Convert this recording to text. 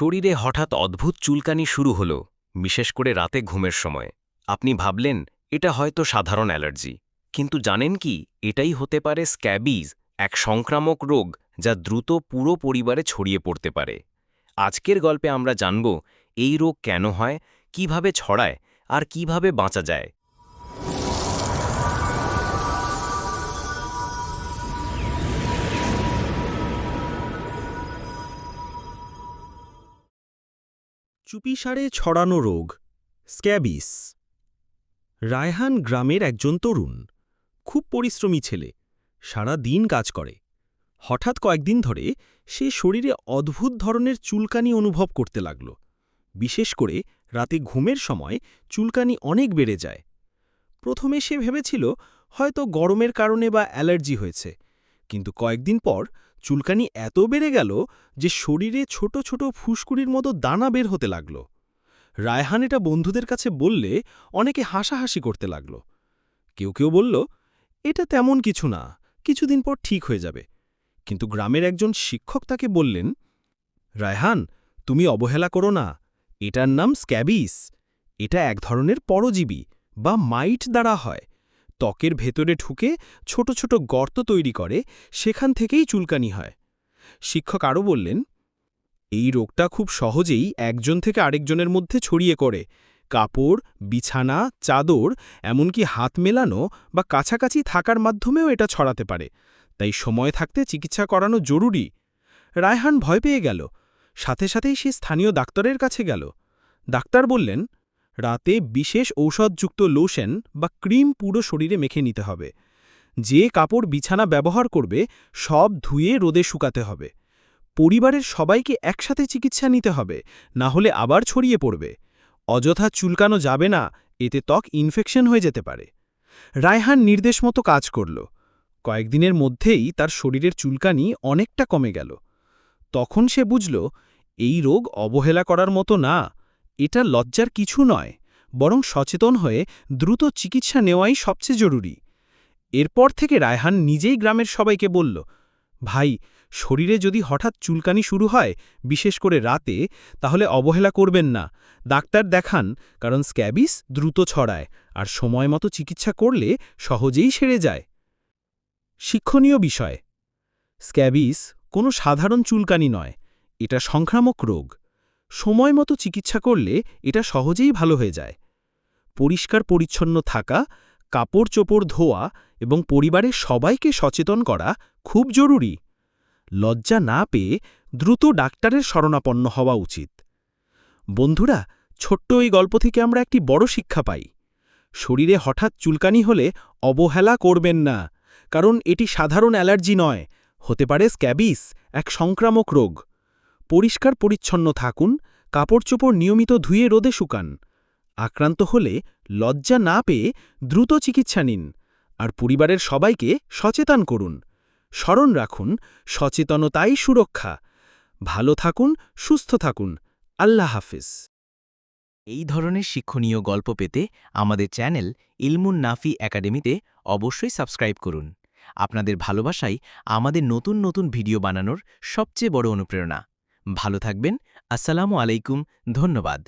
শরীরে হঠাৎ অদ্ভুত চুলকানি শুরু হলো, বিশেষ করে রাতে ঘুমের সময়। আপনি ভাবলেন, এটা হয়তো সাধারণ অ্যালার্জি। কিন্তু জানেন কি, এটাই হতে পারে স্ক্যাবিজ, এক সংক্রামক রোগ যা দ্রুত পুরো পরিবারে ছড়িয়ে পড়তে পারে। আজকের গল্পে আমরা জানব, এই রোগ কেন হয়, কীভাবে ছড়ায়, আর কীভাবে বাঁচা যায়। চুপিসারে ছড়ানো রোগ, স্ক্যাবিস। রায়হান গ্রামের একজন তরুণ, খুব পরিশ্রমী ছেলে, সারা দিন কাজ করে। হঠাৎ কয়েকদিন ধরে সে শরীরে অদ্ভুত ধরনের চুলকানি অনুভব করতে লাগল। বিশেষ করে রাতে ঘুমের সময় চুলকানি অনেক বেড়ে যায়। প্রথমে সে ভেবেছিল হয়তো গরমের কারণে বা অ্যালার্জি হয়েছে, কিন্তু কয়েকদিন পর চুলকানি এত বেড়ে গেল যে শরীরে ছোট ছোট ফুসকুড়ির মতো দানা বের হতে লাগল। রায়হান এটা বন্ধুদের কাছে বললে অনেকে হাসাহাসি করতে লাগল। কেউ কেউ বলল, এটা তেমন কিছু না, কিছুদিন পর ঠিক হয়ে যাবে। কিন্তু গ্রামের একজন শিক্ষক তাকে বললেন, রায়হান, তুমি অবহেলা করো না, এটার নাম স্ক্যাবিস। এটা এক ধরনের পরজীবী বা মাইট দ্বারা হয়। ত্বকের ভেতরে ঢুকে ছোট ছোট গর্ত তৈরি করে সেখান থেকেই চুলকানি হয়। শিক্ষক আরও বললেন, এই রোগটা খুব সহজেই একজন থেকে আরেকজনের মধ্যে ছড়িয়ে করে কাপড়, বিছানা, চাদর, এমনকি হাত মেলানো বা কাছাকাছি থাকার মাধ্যমেও এটা ছড়াতে পারে। তাই সময় থাকতে চিকিৎসা করানো জরুরি। রায়হান ভয় পেয়ে গেল। সাথে সাথেই সে স্থানীয় ডাক্তারের কাছে গেল। ডাক্তার বললেন রাতে বিশেষ ঔষধযুক্ত লোশন বা ক্রিম পুরো শরীরে মেখে নিতে হবে। যে কাপড় বিছানা ব্যবহার করবে, সব ধুয়ে রোদে শুকাতে হবে। পরিবারের সবাইকে একসাথে চিকিৎসা নিতে হবে, না হলে আবার ছড়িয়ে পড়বে। অযথা চুলকানো যাবে না, এতে ত্বক ইনফেকশন হয়ে যেতে পারে। রায়হান নির্দেশ মতো কাজ করল। কয়েকদিনের মধ্যেই তার শরীরের চুলকানি অনেকটা কমে গেল। তখন সে বুঝল, এই রোগ অবহেলা করার মতো না। এটা লজ্জার কিছু নয়, বরং সচেতন হয়ে দ্রুত চিকিৎসা নেওয়াই সবচেয়ে জরুরি। এরপর থেকে রায়হান নিজেই গ্রামের সবাইকে বলল, ভাই, শরীরে যদি হঠাৎ চুলকানি শুরু হয়, বিশেষ করে রাতে, তাহলে অবহেলা করবেন না। ডাক্তার দেখান, কারণ স্ক্যাবিস দ্রুত ছড়ায়, আর সময় মতো চিকিৎসা করলে সহজেই সেরে যায়। শিক্ষণীয় বিষয়, স্ক্যাবিস কোনো সাধারণ চুলকানি নয়, এটা সংক্রামক রোগ। সময় মতো চিকিৎসা করলে এটা সহজেই ভালো হয়ে যায়। পরিষ্কার পরিচ্ছন্ন থাকা কাপড় চোপড় ধোয়া এবং পরিবারের সবাইকে সচেতন করা খুব জরুরি। লজ্জা না পেয়ে দ্রুত ডাক্তারের শরণাপন্ন হওয়া উচিত। বন্ধুরা, ছোট্ট এই গল্প থেকে আমরা একটি বড় শিক্ষা পাই। শরীরে হঠাৎ চুলকানি হলে অবহেলা করবেন না, কারণ এটি সাধারণ অ্যালার্জি নয়, হতে পারে স্ক্যাবিস, এক সংক্রামক রোগ। পরিষ্কার পরিচ্ছন্ন থাকুন কাপড় চোপড় নিয়মিত ধুয়ে রোদে শুকান। আক্রান্ত হলে লজ্জা না পেয়ে দ্রুত চিকিৎসা নিন আর পরিবারের সবাইকে সচেতন করুন। স্মরণ রাখুন, সচেতনতাই সুরক্ষা। ভালো থাকুন, সুস্থ থাকুন। আল্লাহ হাফিজ। এই ধরনের শিক্ষণীয় গল্প পেতে আমাদের চ্যানেল ইলমুন নাফি একাডেমিতে অবশ্যই সাবস্ক্রাইব করুন। আপনাদের ভালোবাসাই আমাদের নতুন নতুন ভিডিও বানানোর সবচেয়ে বড় অনুপ্রেরণা। ভালো থাকবেন আসসালামু আলাইকুম ধন্যবাদ।